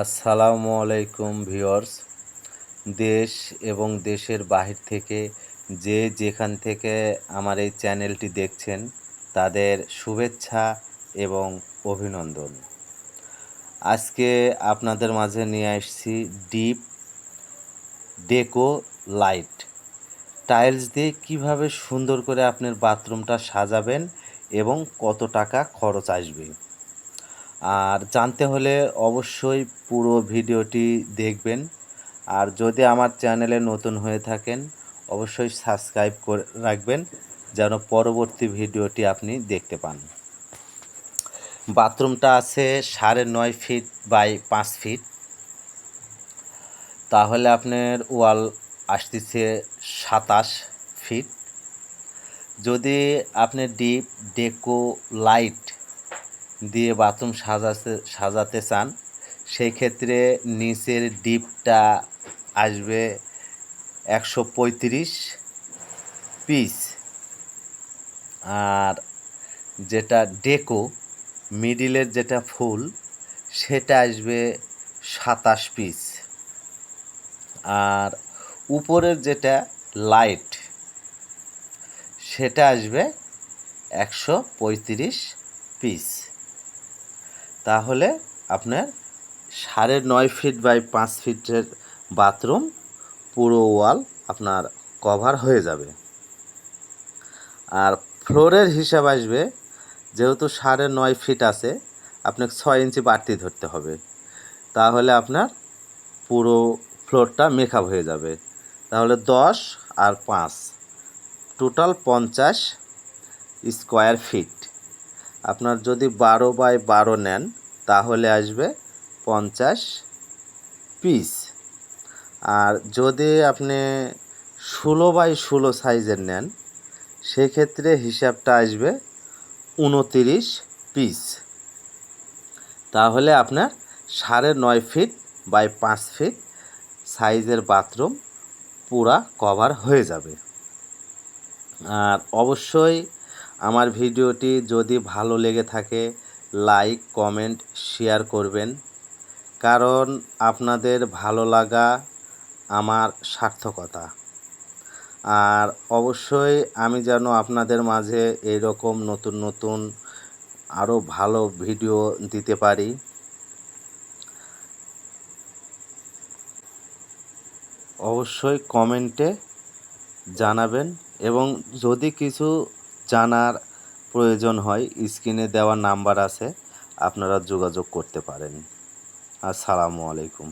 আসসালামু আলাইকুম ভিউয়ার্স। দেশ এবং দেশের বাহির থেকে যে যেখান থেকে আমার এই চ্যানেলটি দেখছেন, তাদের শুভেচ্ছা এবং অভিনন্দন। আজকে আপনাদের মাঝে নিয়ে আসছি ডিপ ডেকো লাইট। টাইলস দিয়ে কীভাবে সুন্দর করে আপনার বাথরুমটা সাজাবেন এবং কত টাকা খরচ আসবে। আর জানতে হলে অবশ্যই পুরো ভিডিওটি দেখবেন। আর যদি আমার চ্যানেলে নতুন হয়ে থাকেন, অবশ্যই সাবস্ক্রাইব করে, রাখবেন যেন পরবর্তী ভিডিওটি আপনি দেখতে পান। বাথরুমটা আছে সাড়ে নয় ফিট বাই পাঁচ ফিট। তাহলে আপনার ওয়াল আসতেছে সাতাশ ফিট। যদি আপনি ডিপ ডেকো লাইট দিয়ে বাথরুম সাজাতে সাজাতে চান সেই ক্ষেত্রে নিচের ডিপটা আসবে একশো পঁয়ত্রিশ পিস। আর যেটা ডেকো, মিডিলের যেটা ফুল, সেটা আসবে সাতাশ পিস। আর উপরের যেটা লাইট, সেটা আসবে একশো পঁয়ত্রিশ পিস। তাহলে আপনার সাড়ে নয় ফিট বাই পাঁচ ফিটের বাথরুম পুরো ওয়াল আপনার কভার হয়ে যাবে। আর ফ্লোরের হিসাব আসবে, যেহেতু সাড়ে নয় ফিট আছে, আপনাকে ছয় ইঞ্চি বাড়তি ধরতে হবে। তাহলে আপনার পুরো ফ্লোরটা মেকআপ হয়ে যাবে। তাহলে দশ আর পাঁচ টোটাল পঞ্চাশ স্কোয়ার ফিট আপনার যদি বারো বাই বারো নেন, তাহলে আসবে পঞ্চাশ পিস আর যদি আপনি ষোলো বাই ষোলো সাইজের নেন, সেক্ষেত্রে হিসাবটা আসবে উনতিরিশ পিস তাহলে আপনার সাড়ে নয় ফিট বাই পাঁচ ফিট সাইজের বাথরুম পুরা কভার হয়ে যাবে। আর অবশ্যই আমার ভিডিওটি যদি ভালো লেগে থাকে, লাইক, কমেন্ট, শেয়ার করবেন। কারণ আপনাদের ভালো লাগা আমার সার্থকতা। আর অবশ্যই আমি যেন আপনাদের মাঝে এইরকম নতুন নতুন আরও ভালো ভিডিও দিতে পারি। অবশ্যই কমেন্টে জানাবেন এবং যদি কিছু জানার প্রয়োজন হয় স্ক্রিনে দেওয়া নাম্বার আছে আপনারা যোগাযোগ করতে পারেন। আসসালামু আলাইকুম।